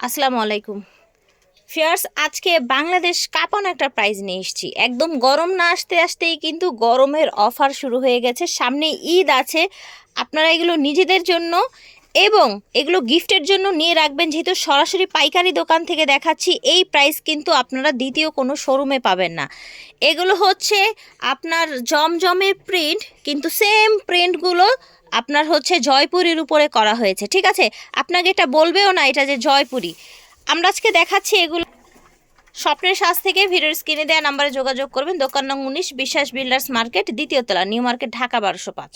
আসসালামু আলাইকুম। ফিয়ার্স আজকে বাংলাদেশ কাঁপানো একটা প্রাইজ নিয়ে এসেছি। একদম গরম না আসতে আসতেই কিন্তু গরমের অফার শুরু হয়ে গেছে। সামনে ঈদ আছে। আপনারা এগুলো নিজেদের জন্য এবং এগুলো গিফটের জন্য নিয়ে রাখবেন, যেহেতু সরাসরি পাইকারি দোকান থেকে দেখাচ্ছি, এই প্রাইস কিন্তু আপনারা দ্বিতীয় কোনো শোরুমে পাবেন না। এগুলো হচ্ছে আপনার জমজমের প্রিন্ট কিন্তু সেম প্রিন্টগুলো আপনার হচ্ছে জয়পুরীর উপরে করা হয়েছে, ঠিক আছে? আপনাকে এটা বলবেও না এটা যে জয়পুরি। আমরা আজকে দেখাচ্ছি এগুলো। স্বপ্নের সাজ থেকে ভিডিওর স্ক্রিনে দেওয়া নাম্বারে যোগাযোগ করবেন, দোকান নং উনিশ, বিশ্বাস বিল্ডার্স মার্কেট, দ্বিতীয় তলা, নিউ মার্কেট, ঢাকা বারোশো পাঁচ।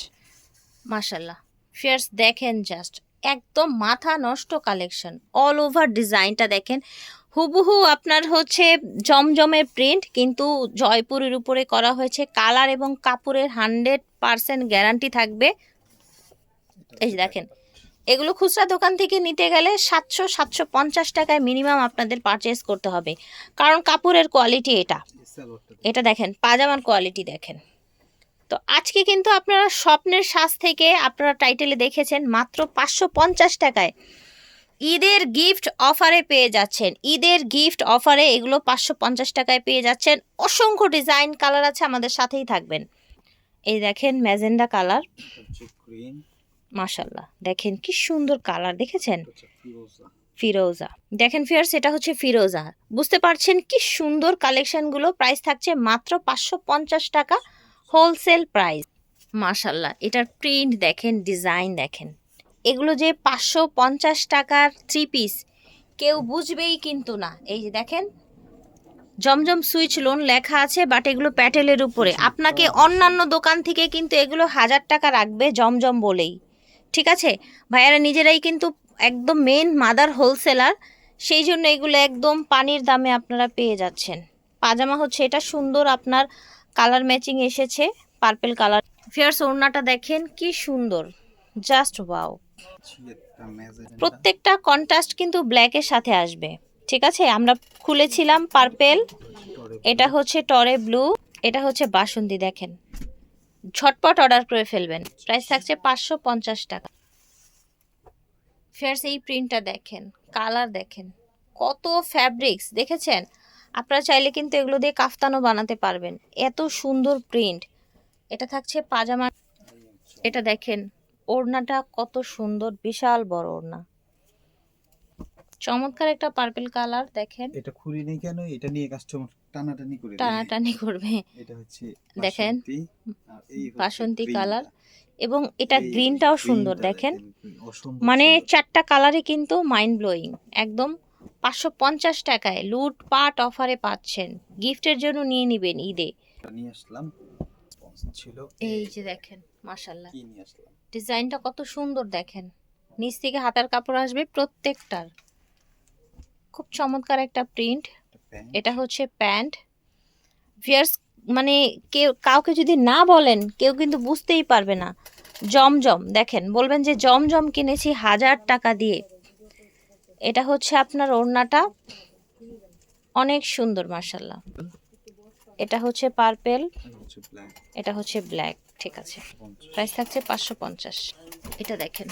মাশাল্লাহ ফিয়ার্স দেখেন জাস্ট একদম মাথা নষ্ট কালেকশন অল ওভার ডিজাইনটা দেখেন। হুবহু আপনার হচ্ছে জমজমের প্রিন্ট কিন্তু জয়পুরের উপরে করা হয়েছে। কালার এবং কাপড়ের হান্ড্রেড পারসেন্ট গ্যারান্টি থাকবে। এই দেখেন এগুলো খুচরা দোকান থেকে নিতে গেলে সাতশো সাতশো পঞ্চাশ টাকায় মিনিমাম আপনাদের পারচেস করতে হবে। কারণ কাপড়ের কোয়ালিটি এটা। এটা দেখেন পাজামার কোয়ালিটি দেখেন। তো আজকে কিন্তু আপনারা স্বপ্নের সাজ থেকে আপনারা টাইটেলে দেখেছেন মাত্র পাঁচশো পঞ্চাশ টাকায়। ঈদের গিফট অফারে পেয়ে যাচ্ছেন। ঈদের গিফট অফারে এগুলো পাঁচশো পঞ্চাশ টাকায় পেয়ে যাচ্ছেন। অসংখ্য ডিজাইন, কালার আছে, আমাদের সাথেই থাকবেন। এই দেখেন ম্যাজেন্ডা কালার। মাশাল্লাহ দেখেন কি সুন্দর কালার, দেখেছেন? ফিরোজা। দেখেন ফিয়ার্স এটা হচ্ছে ফিরোজা। বুঝতে পারছেন কি সুন্দর কালেকশনগুলো প্রাইস থাকছে মাত্র পাঁচশো পঞ্চাশ টাকা। Wholesale price. মাশাল্লাহ এটার প্রিন্ট দেখেন, ডিজাইন দেখেন। এগুলো যে পাঁচশো পঞ্চাশ টাকার থ্রি পিস কেউ বুঝবেই কিন্তু না। এই যে দেখেন, জমজম সুইচ লোন লেখা আছে বাট এগুলো প্যাটেলের উপরে। আপনাকে অন্যান্য দোকান থেকে কিন্তু এগুলো হাজার টাকা রাখবে জমজম বলেই। ঠিক আছে? ভাইয়ারা নিজেরাই কিন্তু একদম মেন মাদার হোলসেলার সেই জন্য এগুলো একদম পানির দামে আপনারা পেয়ে যাচ্ছেন। পাজামা হচ্ছে এটা সুন্দর আপনার কালার ম্যাচিং এসেছে পার্পেল কালার ফিয়ার্স ওড়নাটা দেখেন, কি সুন্দর। জাস্ট ওয়াও প্রত্যেকটা কন্ট্রাস্ট কিন্তু ব্ল্যাকের সাথে আসবে। ঠিক আছে? আমরা খুলেছিলাম পার্পেল এটা হচ্ছে টরে ব্লু এটা হচ্ছে বাসন্তী, দেখেন। ঝটপট অর্ডার করে ফেলবেন। প্রাইস থাকছে পাঁচশো পঞ্চাশ টাকা। ফেয়ার্স এই প্রিন্টটা দেখেন কালার দেখেন। কত ফ্যাব্রিক্স দেখেছেন? আপনারা চাইলে কিন্তু এগুলো দিয়ে কাফতানও বানাতে পারবেন। এত সুন্দর প্রিন্ট এটা থাকছে পাজামা। এটা দেখেন ওড়নাটা কত সুন্দর বিশাল বড় ওড়না। চমৎকার একটা পার্পল কালার দেখেন। এটা খুলি নেই কেন? এটা নিয়ে কাস্টমার টানাটানি করে। টানাটানি করবে। এটা হচ্ছে দেখেন, বাসন্তী, কালার এবং এটা গ্রিনটাও সুন্দর দেখেন। মানে চারটা কালারই কিন্তু মাইন্ড ব্লোয়িং একদম পাঁচশো পঞ্চাশ টাকায় লুট পাট অফারে পাচ্ছেন। গিফটের জন্য নিয়ে নেবেন ঈদে। নিয়ে আসলাম। ছিল এই যে দেখেন মাশাল্লাহ ডিজাইনটা কত সুন্দর দেখেন। নিচ থেকে হাতার কাপড় আসবে প্রত্যেকটার। খুব চমৎকার একটা প্রিন্ট। এটা হচ্ছে প্যান্ট। ভিয়ার্স মানে কেউ কাউকে যদি না বলেন কেউ কিন্তু বুঝতেই পারবে না। জমজম দেখেন বলবেন যে জমজম কিনেছি হাজার টাকা দিয়ে। এটা হচ্ছে আপনার ওড়নাটা। অনেক সুন্দর মার্শাল্লাহ এটা হচ্ছে পার্পেল, এটা হচ্ছে ব্ল্যাক, ঠিক আছে। প্রাইস থাকছে পাঁচশো পঞ্চাশ। এটা দেখেন।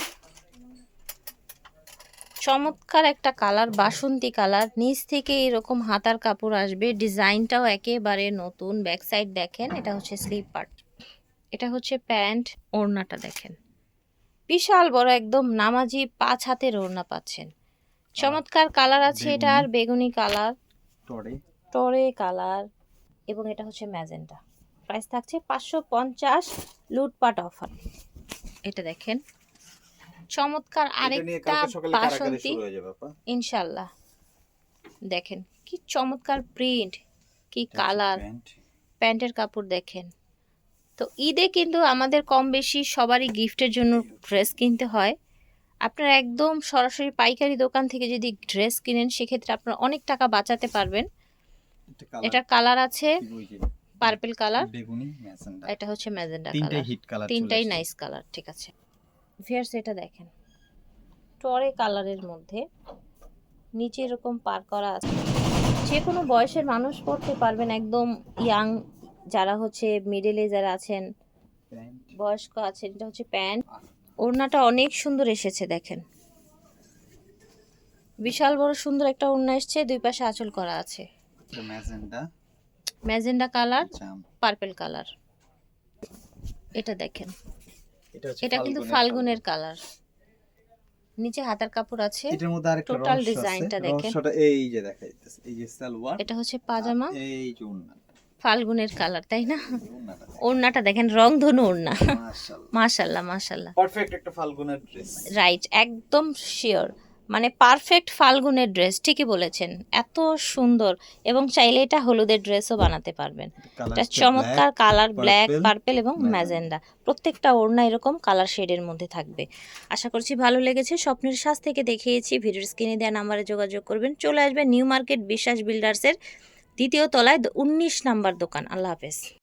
চমৎকার একটা কালার, বাসন্তী কালার। নিচ থেকে এরকম হাতার কাপড় আসবে। ডিজাইনটাও একেবারে নতুন। ব্যাক সাইড দেখেন, এটা হচ্ছে স্লিপ পার্ট। এটা হচ্ছে প্যান্ট, ওড়নাটা দেখেন। বিশাল বড় একদম নামাজি পাঁচ হাতের ওড়না পাচ্ছেন। চমৎকার কালার আছে এটা আর বেগুনি কালার। টরে। টরে কালার। এবং এটা হচ্ছে ম্যাজেন্টা। প্রাইস থাকছে পাঁচশো পঞ্চাশ লুটপাট অফার। এটা দেখেন। চমৎকার আরেকটা বাসন্তী। ইনশাল্লাহ। দেখেন কি চমৎকার প্রিন্ট কি কালার। প্যান্টের কাপড় দেখেন। তো ঈদে কিন্তু আমাদের কম বেশি সবারই গিফটের জন্য ড্রেস কিনতে হয়। আপনারা একদম সরাসরি পাইকারি দোকান থেকে যদি ড্রেস কিনেন সেক্ষেত্রে আপনার অনেক টাকা বাঁচাতে পারবেন। এটা কালার এটার কালার আছে পার্পল কালার বেগুনি ম্যাজেন্ডা এটা হচ্ছে ম্যাজেন্ডা তিনটাই কালার হিট কালার তিনটাই নাইস কালার ঠিক আছে। ভিয়ার্স এটা দেখেন। টরে কালারের মধ্যে নিচে এরকম পার করা আছে। যে কোনো বয়সের মানুষ পড়তে পারবেন একদম ইয়াং যারা হচ্ছে মিডলে যারা আছেন বয়স্ক আছেন এটা হচ্ছে প্যান্ট ওড়নাটা অনেক সুন্দর এসেছে দেখেন। বিশাল বড় সুন্দর একটা ওড়না এসছে দুই পাশে আঁচল করা আছে। ম্যাজেন্ডা কালার জাম পার্পল কালার। এটা দেখেন। এটা কিন্তু ফাল্গুনের কালার। নিচে হাতার কাপড় আছে। এটার মধ্যে আরেকটা আছে। ডিজাইনটা দেখেন। এই যে দেখাইতেছে এই যে সালোয়ার এটা হচ্ছে পাজামা। এই যে ফাল্গুনের কালার তাই না? ওড়নাটা দেখেন রং ধনু ওড়না। মাশাআল্লাহ। মাশাল্লাহ মাশাল্লাহ পারফেক্ট একটা ফাল্গুনের ড্রেস রাইট একদম শিওর মানে পারফেক্ট ফাল্গুনের ড্রেস ঠিকই বলেছেন। এত সুন্দর। এবং চাইলে এটা হলুদের ড্রেসও বানাতে পারবেন। এটা চমৎকার কালার ব্ল্যাক পার্পেল এবং ম্যাজেন্ডা। প্রত্যেকটা ওড়না এরকম কালার শেডের মধ্যে থাকবে। আশা করছি ভালো লেগেছে। স্বপ্নের সাজ থেকে দেখিয়েছি। ভিডিওর স্ক্রিনে দেওয়া নাম্বারে যোগাযোগ করবেন। চলে আসবেন নিউ মার্কেট বিশ্বাস বিল্ডার্সের দ্বিতীয় তলায় উনিশ নাম্বার দোকান। আল্লাহ হাফেজ।